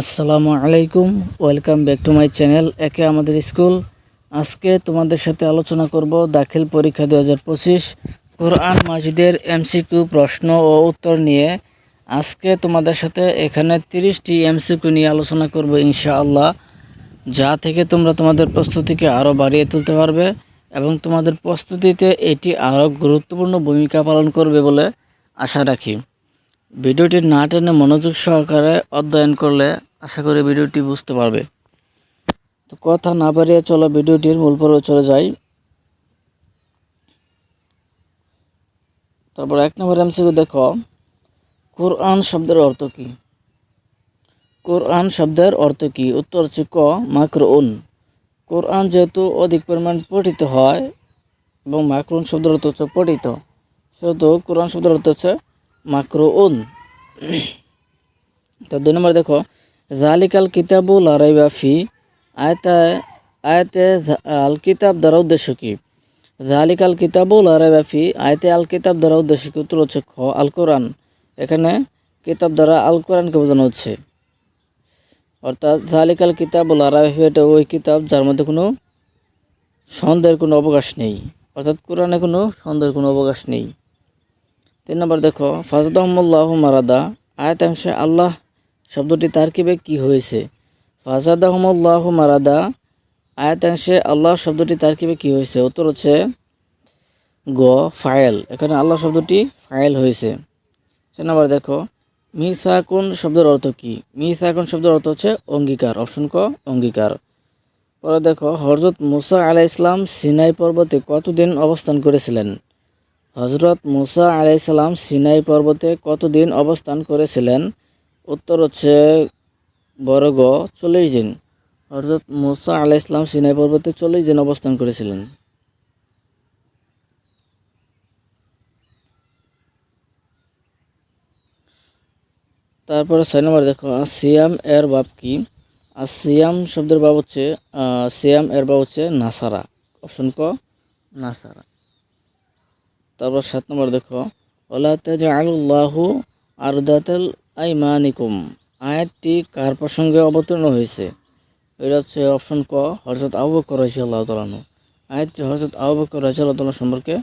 আসসালামু আলাইকুম, welcome back to my channel একে আমাদের স্কুল। আজকে তোমাদের সাথে আলোচনা করব দাখিল পরীক্ষা দু হাজার পঁচিশ, কোরআন মাজিদের এমসিকিউ প্রশ্ন ও উত্তর নিয়ে। আজকে তোমাদের সাথে এখানে তিরিশটি এমসিকিউ নিয়ে আলোচনা করব ইনশাআল্লাহ, যা থেকে তোমরা তোমাদের প্রস্তুতিকে আরও বাড়িয়ে তুলতে পারবে এবং তোমাদের প্রস্তুতিতে এটি আরও গুরুত্বপূর্ণ ভূমিকা পালন করবে বলে আশা রাখি। ভিডিওটি না টেনে মনোযোগ সহকারে অধ্যয়ন করলে আশা করি ভিডিওটি বুঝতে পারবে। তো কথা না বাড়িয়ে চলো ভিডিওটির মূল পর্বে চলে যাই। তারপর এক নম্বর এমসিকিউ দেখো। কোরআন শব্দের অর্থ কী? কোরআন শব্দের অর্থ কী? উত্তর হচ্ছে ক, মাকরুন। কোরআন যেহেতু অধিক পরিমাণ পঠিত হয় এবং মাকরুন শব্দের অর্থ হচ্ছে পঠিত, সেহেতু কোরআন শব্দের অর্থ হচ্ছে মাকরুন। তো দুই নম্বর দেখো, জালিকাল কিতাবু লারাইবা ফি আয়তা, আয়তে আল কিতাব দ্বারা উদ্দেশ্য কি? জালিকাল কিতাবু লারাইবা ফি আয়তে আল কিতাব দ্বারা উদ্দেশ্য কি? উত্তর হচ্ছে খ, আল কোরআন। এখানে কিতাব দ্বারা আল কোরআনকে বোঝানো হচ্ছে। অর্থাৎ, জালিকাল কিতাব লারাইফি এটা ওই কিতাব যার মধ্যে কোনো সন্দেহের কোনো অবকাশ নেই। অর্থাৎ, কোরআনে কোনো সন্দেহের কোনো অবকাশ নেই। তিন নম্বর দেখো, ফাজাদাহমুল্লাহ মারাদা। আয়াতাংশে আল্লাহ শব্দটি তারকিবে কি হয়েছে? ফাজাদাহমুল্লাহ মারাদা। আয়াতাংশে আল্লাহ শব্দটি তারকিবে কি হয়েছে? উত্তর হচ্ছে গ, ফায়েল। এখানে আল্লাহ শব্দটি ফায়েল হয়েছে। চার নম্বর দেখো, মিসাকুন শব্দের অর্থ কি? মিসাকুন শব্দের অর্থ হচ্ছে অঙ্গীকার। অপশন ক, অঙ্গীকার। পরে দেখো হজরত মুসা আলাহ ইসলাম সিনাই পর্বতে কতদিন অবস্থান করেছিলেন? হজরত মুসা আলাইসাল্লাম সিনাই পর্বতে কতদিন অবস্থান করেছিলেন? উত্তর হচ্ছে বর্গ চল্লিশ দিন। হজরত মুসা আলাইসলাম সিনাই পর্বতে চল্লিশ দিন অবস্থান করেছিলেন। তারপরে ছয় নম্বর দেখো সিয়াম এর বাপ কি? আর সিয়াম শব্দের বাব হচ্ছে সিয়াম এর বাব হচ্ছে নাসারা। অপশন ক, নাসারা। তারপর সাত নম্বর দেখো, ওলা তেজ আল্লাহ আরদাতাল আইমানিকুম। আয়াতটি কার প্রসঙ্গে অবতীর্ণ হয়েছে? এটা হচ্ছে অপশন ক হরজত আবু রাজি আল্লাহ তালানু আয়াতটি হরজত আবু রাজি আল্লাহ তালা সম্পর্কে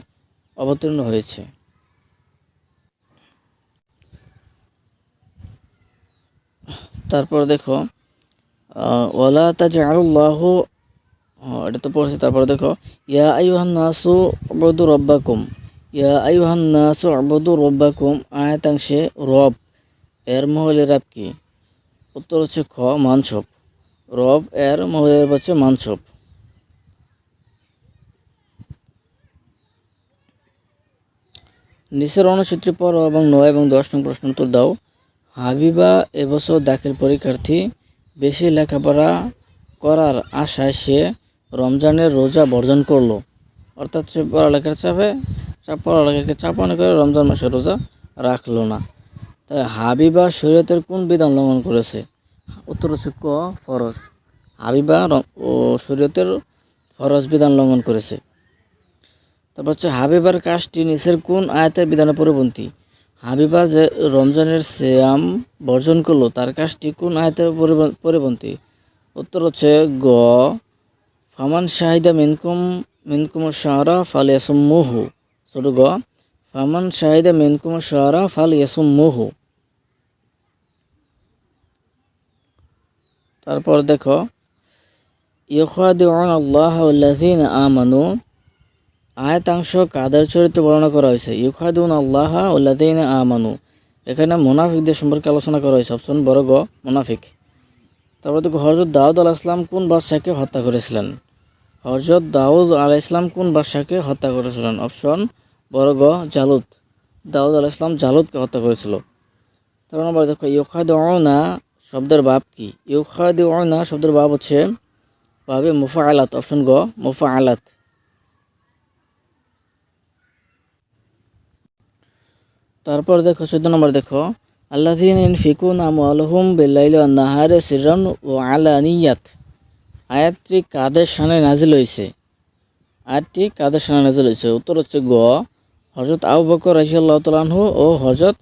অবতীর্ণ হয়েছে। তারপর দেখো ওলা তাজ আল্লাহ এটা তো পড়ছে, তারপর দেখো, ইয়া আইহান নাসু অবদু রব্বাকুম। রব্বাকুম আয়াতাংশে রব এর মহলের রাব কি? উত্তর হচ্ছে খ, মানসব। রব, এর মহলের হচ্ছে মানসব। নিচের অনুসূত্র পর এবং নয় এবং দশ নং প্রশ্ন উত্তর দাও। হাবিবা এবছর দাখিল পরীক্ষার্থী, বেশি লেখাপড়া করার আশায় সে রমজানের রোজা বর্জন করল। অর্থাৎ সে পড়ালেখার চাপে চাপ পড়ালেখাকে মনে করে রমজান মাসে রোজা রাখল না? তাই হাবিবা শরীয়তের কোন বিধান লঙ্ঘন করেছে? উত্তর হচ্ছে ক, ফরজ। হাবিবা ও শরীয়তের ফরজ বিধান লঙ্ঘন করেছে। তারপর হচ্ছে হাবিবার কাজটি নিচের কোন আয়াতের বিধানের পরিপন্থী? হাবিবা যে রমজানের শ্যাম বর্জন করল, তার কাজটি কোন আয়াতের পরিপন্থী? উত্তর হচ্ছে গ, ফামান শাহিদা মিনকুম মিনকুম শাহরা ফাল ইয়াসুম মুহু ছোট গ ফামান শাহিদা মিনকুম শাহরা ফাল ইয়াসুম মুহু তারপর দেখো, ইউখাদিউন আল্লাহ আল্লাযীন আমানু। আয়াতাংশ কাদের চরিত্র বর্ণনা করা হয়েছে? ইউখাদিউন আল্লাহ আল্লাযীন আমানু। এখানে মুনাফিকদের সম্পর্কে আলোচনা করা হয়েছে, অপশন বড় গ মুনাফিক। তারপর দেখো হজরত দাউদ আলাহ ইসলাম কোন বাদশাকে হত্যা করেছিলেন? হজরত দাউদ আলাহ ইসলাম কোন বাদশাকে হত্যা করেছিলেন? অপশন বড় গ জালুদ। দাউদ আলাহ ইসলাম জালুদকে হত্যা করেছিল। তারপর নম্বর দেখো, ইউখাদিউনা শব্দের বাপ কি? ইউখাদিউনা শব্দের বাপ হচ্ছে পাবে মুফা আলাত অপশন গ মুফা আলাত তারপর দেখো, চোদ্দ নম্বর দেখো আল্লাহিন ফিকুন আমলহুম বিল্লাইল নাহারে সিরন ও আলানিয়াত। আয়াতটি কাদের সানে নাজিল হয়েছে? আয়াতটি কাদের সানে নাজিল হয়েছে? উত্তর হচ্ছে গ। হজরত আবু বকর রাজিয়াল্লাহ তালাহু ও হজরত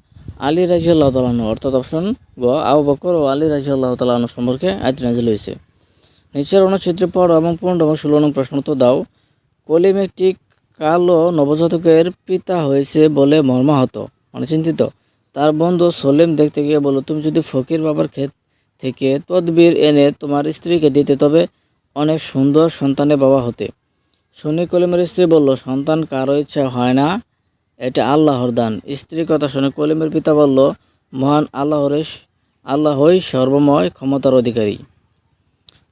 আলী রাজিয়াল্লাহ তালাহু অর্থাৎ অপশন গ, আবু বকর ও আলী রাজিয়াল্লাহ তালাহু সম্পর্কে আয়াতটি নাজিল হয়েছে। নিচের অনুচ্ছেদটি পড়ো এবং পনেরো এবং ষোলো নং প্রশ্ন তো দাও। কলিম একটি কালো নবজাতকের পিতা হয়েছে বলে মর্মাহত মানে চিন্তিত। তার বন্ধু সলিম দেখতে গিয়ে বলল, তুমি যদি ফকির বাবার ক্ষেত থেকে তদবির এনে তোমার স্ত্রীকে দিতে, তবে অনেক সুন্দর সন্তানের বাবা হতে। শুনি কলিমের স্ত্রী বলল, সন্তান কারও ইচ্ছা হয় না। এটা আল্লাহর দান। স্ত্রীর কথা শুনে কলিমের পিতা বলল, মহান আল্লাহর আল্লাহই সর্বময় ক্ষমতার অধিকারী।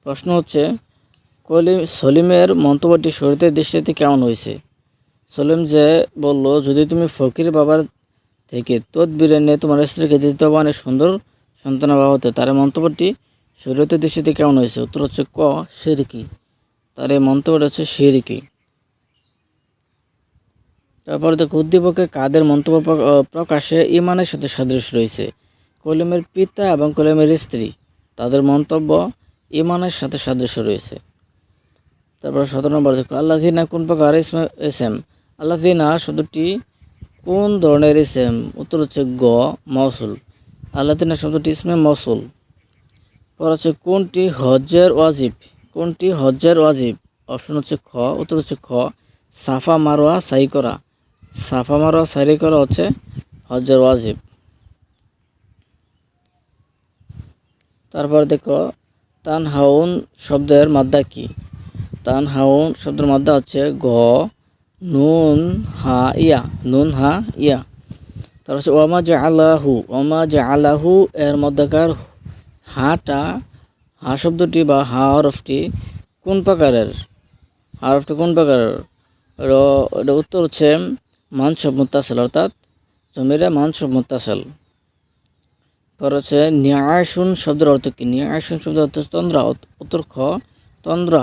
প্রশ্ন হচ্ছে কলিম সলিমের মন্তব্যটি শরীরের দৃষ্টিতে কেমন হয়েছে? সলিম যে বলল, যদি তুমি ফকির বাবার থেকে তদবির এনে তোমার স্ত্রীকে হবে সুন্দর সন্তান বাবা হতে, তার মন্তব্যটি শরীয়তের দৃষ্টিতে কেমন হয়েছে? উত্তর হচ্ছে, ক, সিরকি। তার এই মন্তব্যটা হচ্ছে, সিরকি। তারপরে দেখো, উদ্দীপকে কাদের মন্তব্য প্রকাশে ইমানের সাথে সাদৃশ্য রয়েছে? কলিমের পিতা এবং কলিমের স্ত্রী, তাদের মন্তব্য ইমানের সাথে সাদৃশ্য রয়েছে। তারপর সতেরো নম্বর দেখো আল্লাদিনা কোন প্রকার ইসমে এসএম আল্লাদিনা শব্দটি কোন ধরনের ইসেম? উত্তর হচ্ছে গ মৌসুল আল্লাদিনা শব্দটি ইসমে মৌসুল পর হচ্ছে কোনটি হজ্জের ওয়াজিব? কোনটি হজ্জের ওয়াজিব? অপশন হচ্ছে খ, উত্তর হচ্ছে খ, সাফা মারোয়া সাই করা। সাফা মারোয়া সাই করা হচ্ছে হজ্জের ওয়াজিব। তারপর দেখো তান হাউন শব্দের মাদ্দা কি? তান হাউন শব্দের মাদ্দা হচ্ছে গ, নুন, হা, ইয়া, নুন, হা, ইয়া। তারপর হচ্ছে ওমা যে আল্লাহু ওমা যে আলাহু এর মধ্যকার হাটা, হা শব্দটি বা হা হরফটি কোন প্রকারের? হরফটি কোন প্রকারের? এটা উত্তর হচ্ছে মানসব মুতাসেল অর্থাৎ জমিরে মানসব মুতাসেল পর হচ্ছে ন্যায়সুন শব্দের অর্থ কি? ন্যায়সুন শব্দের অর্থ তন্দ্রা খ তন্দ্রা।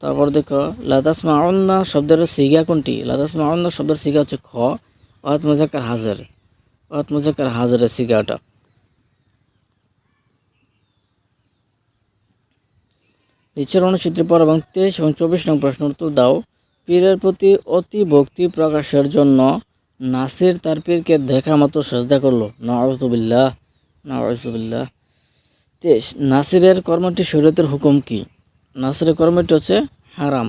তারপর দেখো লাদাসমা আউন্না শব্দের সিগা কোনটি? লাদাসমা আউন্না শব্দের সিগা হচ্ছে খ অহাত মুজাক্কার হাজার। অহাত মুজাক্কার হাজারের সিগাটা। নিচের অনুচিত্রের পর এবং তেইশ এবং চব্বিশ নং প্রশ্ন উত্তর দাও। পীরের প্রতি অতি ভক্তি প্রকাশের জন্য নাসির তার পীরকে দেখা মতো সাজদা করল। নওয়াজুবিল্লাহ নওয়াজুবিল্লাহ তেইশ, নাসিরের কর্মটি শরীয়তের হুকুম কি? নাসিরের কর্মটি হচ্ছে হারাম।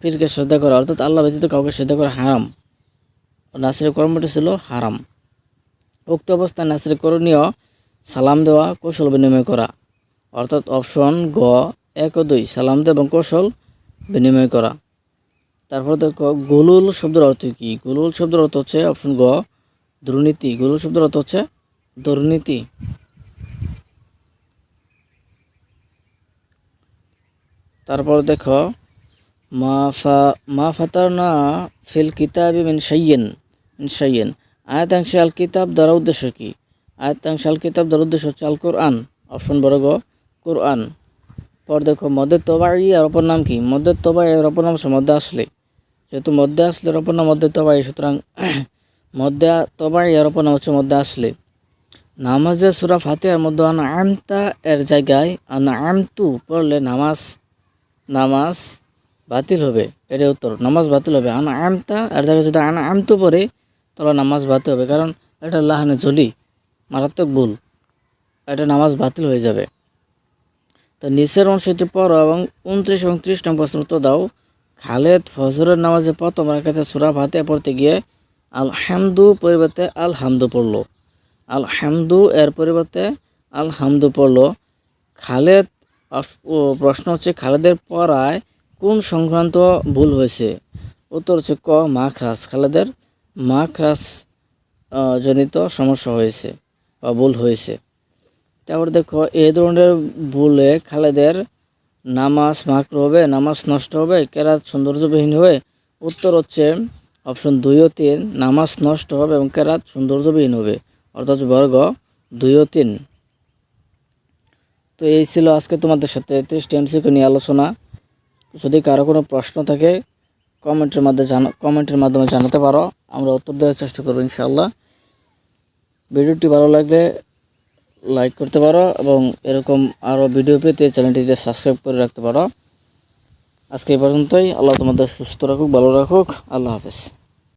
পীরকে শ্রদ্ধা করা, অর্থাৎ আল্লাহ ব্যতীত কাউকে শ্রদ্ধা করা হারাম। নাসিরের কর্মটি ছিল হারাম। উক্ত অবস্থায় নাসিরের করণীয় সালাম দেওয়া, কৌশল বিনিময় করা। অর্থাৎ অপশন গ, এক ও দুই, সালাম দেওয়া এবং কৌশল বিনিময় করা। তারপর দেখো গুলুল শব্দের অর্থ কি? গুলুল শব্দের অর্থ হচ্ছে অপশন গ, দুর্নীতি। গুলুল শব্দের অর্থ হচ্ছে দুর্নীতি। তারপর দেখো, মা ফা, মা ফাতারনা ফিল কিতাবি মিন শাইয়েন মিন শাইয়েন আয়াতাংশে আল কিতাব দ্বারা উদ্দেশ্য কি? আয়াতাংশে আল কিতাব দ্বারা উদ্দেশ্য হচ্ছে আল কোরআন। অপশন বড় গ, কোরআন। পর দেখো মদের তবাই আর অপর নাম কি? মদের তবাই এর অপর নাম হচ্ছে মধ্যে আসলে। যেহেতু মধ্যে আসলে এর মধ্যে তবাই, সুতরাং মধ্যে তবাই এর অপর হচ্ছে মধ্যে আসলে। নামাজে সুরা ফাতিহার মধ্যে আন আমতা এর জায়গায় আন আমতু পড়লে নামাজ নামাজ বাতিল হবে এটা উত্তর। নামাজ বাতিল হবে। আনা আমতা এর জায়গায় যদি আনা আমতু পরে তাহলে নামাজ বাতিল হবে, কারণ এটা লাহানে জলি, মারাত্মক ভুল। এটা নামাজ বাতিল হয়ে যাবে। তো নিচের অংশটি পড়ো এবং উনত্রিশ এবং ত্রিশ নম্বর প্রশ্ন দাও। খালেদ ফজরের নামাজে প্রথম রাখাতে সুরা ভাতে পড়তে গিয়ে আল হামদু পরিবর্তে আল হামদু পড়ল। আল হামদু এর পরিবর্তে আল হামদু পড়ল। খালেদ প্রশ্ন হচ্ছে, খালেদের পড়ায় কোন সংক্রান্ত ভুল হয়েছে? উত্তর হচ্ছে ক মাখরাস খালেদের মাখরাস জনিত সমস্যা হয়েছে বা ভুল হয়েছে। তারপর দেখো এই ধরনের ভুলে খালেদের নামাজ মাকরু হবে, নামাজ নষ্ট হবে, কেরাত সৌন্দর্যবিহীন হবে। উত্তর হচ্ছে অপশন দুই ও তিন, নামাজ নষ্ট হবে এবং কেরাত সৌন্দর্যবিহীন হবে। অর্থাৎ বর্গ দুই ও তিন। তো এই ছিল আজকে তোমাদের সাথে টেস্ট এমসিকে নিয়ে আলোচনা। যদি কারও কোনো প্রশ্ন থাকে, কমেন্টের মাধ্যমে জানা কমেন্টের মাধ্যমে জানাতে পারো। আমরা উত্তর দেওয়ার চেষ্টা করব ইনশাআল্লাহ। ভিডিওটি ভালো লাগলে লাইক করতে পারো এবং এরকম আরও ভিডিও পেতে চ্যানেলটিতে সাবস্ক্রাইব করে রাখতে পারো। আজকে এই পর্যন্তই। আল্লাহ তোমাদের সুস্থ রাখুক, ভালো রাখুক। আল্লাহ হাফেজ।